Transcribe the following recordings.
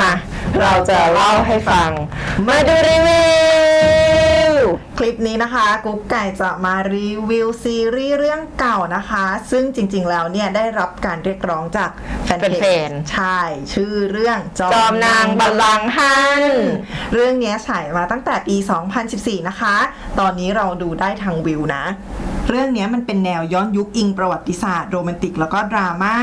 มา เราจะเล่าให้ฟัง มาดูรีวิว คลิปนี้นะคะ กุ๊กไก่จะมารีวิวซีรีส์เรื่องเก่านะคะ ซึ่งจริงๆ แล้วเนี่ย ได้รับการเรียกร้องจากแฟนเพแฟจนใช่ ชื่อเรื่องจอมนางบัลลังก์ฮัน เรื่องเนี้ยฉายมาตั้งแต่ปี 2014 นะคะ ตอนนี้เราดูได้ทางวิวนะ เรื่องนี้มันเป็นแนวย้อนยุคอิงประวัติศาสตร์โรแมนติกแล้วก็ดราม่า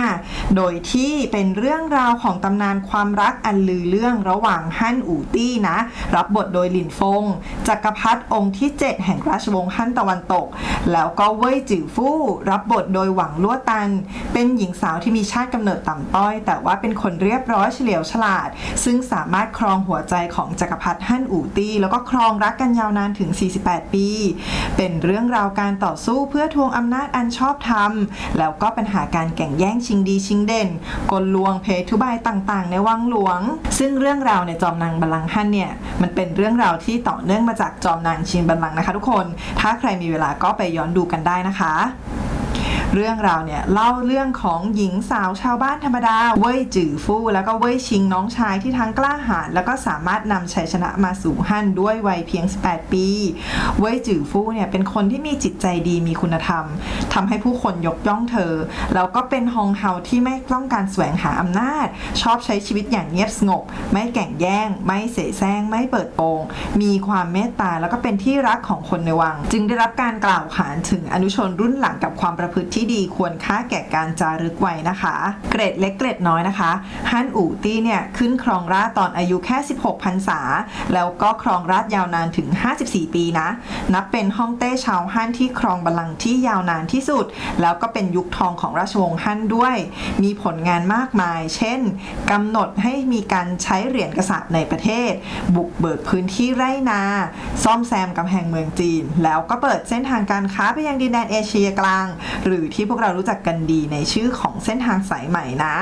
โดยที่เป็นเรื่องราวของตำนานความรักอันลือเรื่องระหว่างฮั่นอู่ตี้นะ รับบทโดยหลินฟง จักรพรรดิองค์ที่ 7 แห่งราชวงศ์ฮั่นตะวันตก แล้วก็เว่ยจื่อฟู่ รับบทโดยหวังลั่วตัน เป็นหญิงสาวที่มีชาติกำเนิดต่ำต้อย แต่ว่าเป็นคนเรียบร้อยเฉลียวฉลาด ซึ่งสามารถครองหัวใจของจักรพรรดิฮั่นอู่ตี้ แล้วก็ครองรักกันยาวนานถึง 48 ปี เป็นเรื่องราวการต่อสู้เพื่อทวงอำนาจอันชอบธรรม แล้วก็ปัญหาการแข่งแย่งชิงดีชิงเด่น กลลวงเพทุบายต่างๆ ในวังหลวง ซึ่งเรื่องราวในจอมนางบัลลังก์ฮั่นเนี่ยมันเป็นเรื่องราวที่ต่อเนื่องมาจากจอมนางชิงบัลลังก์นะคะทุกคน ถ้าใครมีเวลาก็ไปย้อนดูกันได้นะคะ เรื่องราวเนี่ยเล่าเรื่องของหญิงสาวชาวบ้านธรรมดา เว่ยจื่อฟู่แล้วก็เว่ยชิงน้องชายที่ทั้งกล้าหาญแล้วก็สามารถนำชัยชนะมาสู่ฮั่นด้วยวัยเพียง 18 ปี เว่ยจื่อฟู่เนี่ยเป็นคนที่มีจิตใจดีมีคุณธรรมทำให้ผู้คนยกย่องเธอ แล้วก็เป็นฮองเฮาที่ไม่ต้องการแสวงหาอำนาจ ชอบใช้ชีวิตอย่างเงียบสงบ ไม่แก่งแย่ง ไม่เสแสร้งไม่เปิดโปง มีความเมตตาแล้วก็เป็นที่รักของคนในวัง จึงได้รับการกล่าวขานถึงอนุชนรุ่นหลังกับความประพฤติที่ดีควรค่าแก่การจารึกไว้นะคะ เกรดเล็กเกรดน้อยนะคะฮั่นอู่ตี้เนี่ยขึ้นครองราชตอนอายุแค่ 16พรรษา แล้วก็ครองราชย์ยาวนานถึง 54 ปีนะ นับเป็นฮ่องเต้ชาวฮั่นที่ครองบัลลังก์ที่ยาวนานที่สุด แล้วก็เป็นยุคทองของราชวงศ์ฮั่นด้วย มีผลงานมากมาย เช่นกำหนดให้มีการใช้เหรียญกษัตริย์ในประเทศ บุกเบิกพื้นที่ไร่นา ซ่อมแซมกำแพงเมืองจีน แล้วก็เปิดเส้นทางการค้าไปยังดินแดนเอเชียกลาง หรือที่พวกเรารู้จักกันดีในชื่อของเส้นทางสายใหม่นะ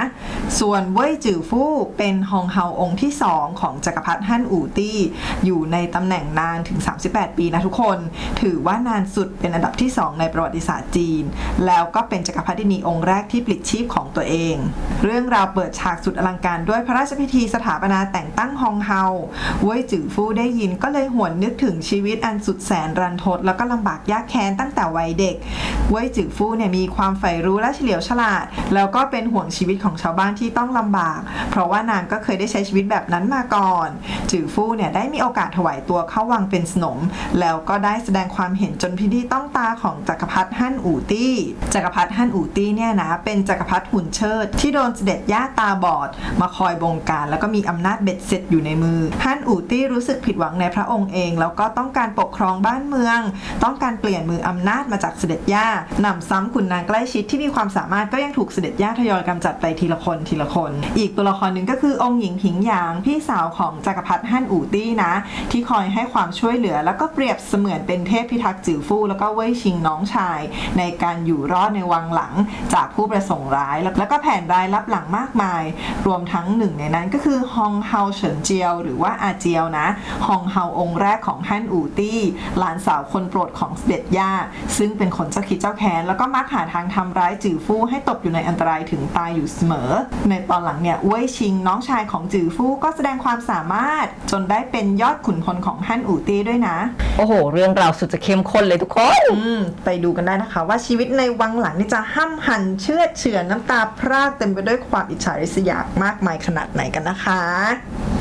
ส่วนเว่ยจื่อฟู่เป็นฮองเฮาองค์ที่ 2 ของจักรพรรดิฮั่นอู่ตี้ อยู่ในตำแหน่งนานถึง 38 ปีนะทุกคน ถือว่านานสุดเป็นอันดับที่ 2 ในประวัติศาสตร์จีน แล้วก็เป็นจักรพรรดินีองค์แรกที่ปลิดชีพของตัวเอง เรื่องราวเปิดฉากสุดอลังการด้วยพระราชพิธีสถาปนาแต่งตั้งฮองเฮาเว่ยจือฟู่ได้ยินก็เลยหวนนึกถึงชีวิตอันสุดแสนรันทด แล้วก็ลำบากยากแค้นตั้งแต่วัยเด็ก เว่ยจือฟู่เนี่ยมีความใฝ่รู้และเฉลียวฉลาด แล้วก็เป็นห่วงชีวิตของชาวบ้านที่ต้องลำบาก เพราะว่านางก็เคยได้ใช้ชีวิตแบบนั้นมาก่อน จือฟู่เนี่ยได้มีโอกาสถวายตัวเข้าวังเป็นสนม แล้วก็ได้แสดงความเห็นจนพิธีต้องตาของจักรพรรดิฮั่นอู่ตี้ จักรพรรดิฮั่นอู่ตี้เนี่ยนะเป็นจักรพรรดิหุ่นเชิดที่โดนเสด็จย่าตาบอด มาคอยบงการ แล้วก็มีอำนาจเบ็ดเสร็จอยู่ในมือฮั่นอู่ตี้รู้สึกผิดหวังในพระองค์เอง แล้วก็ต้องการปกครองบ้านเมือง ต้องการเปลี่ยนมืออำนาจมาจากเสด็จย่านำซ้ำขุนนางใกล้ชิดที่มีความสามารถก็ยังถูกเสด็จย่าทยอยกำจัดไปทีละคนทีละคน อีกตัวละครหนึ่งก็คือองค์หญิงผิงหยางพี่สาวของจักรพรรดิฮั่นอู่ตี้นะ ที่คอยให้ความช่วยเหลือ แล้วก็เปรียบเสมือนเป็นเทพพิทักษ์จื่อฟู่แล้วก็เว่ยชิงน้องชาย ในการอยู่รอดในวังหลังจากผู้ประสงค์ร้ายแล้วก็แผนร้ายลับหลังมากมาย รวมทั้งหนึ่งในนั้นก็คือฮองเฮาเฉินเจียว หรือว่าอาเจียวนะฮองเฮาองค์แรกของฮั่นอู่ตี้หลานสาวคนโปรดของเสด็จย่า ซึ่งเป็นคนเจ้าคิดเจ้าแค้น แล้วก็มักหาทางทำร้ายจื่อฟู่ให้ตกอยู่ในอันตรายถึงตายอยู่เสมอ ในตอนหลังเนี่ยเว่ยชิงน้องชายของจื่อฟู่ก็แสดงความสามารถ จนได้เป็นยอดขุนพลของฮั่นอู่ตี้ด้วยนะ โอ้โห เรื่องราวสุดจะเข้มข้นเลยทุกคนอืมไปดูกันได้นะคะ ว่าชีวิตในวังหลังนี่จะห้ำหันเชื่อดเฉือนน้ำตาพรากเต็มไปด้วยความอิจฉาริษยามากมายขนาดไหนกันนะคะ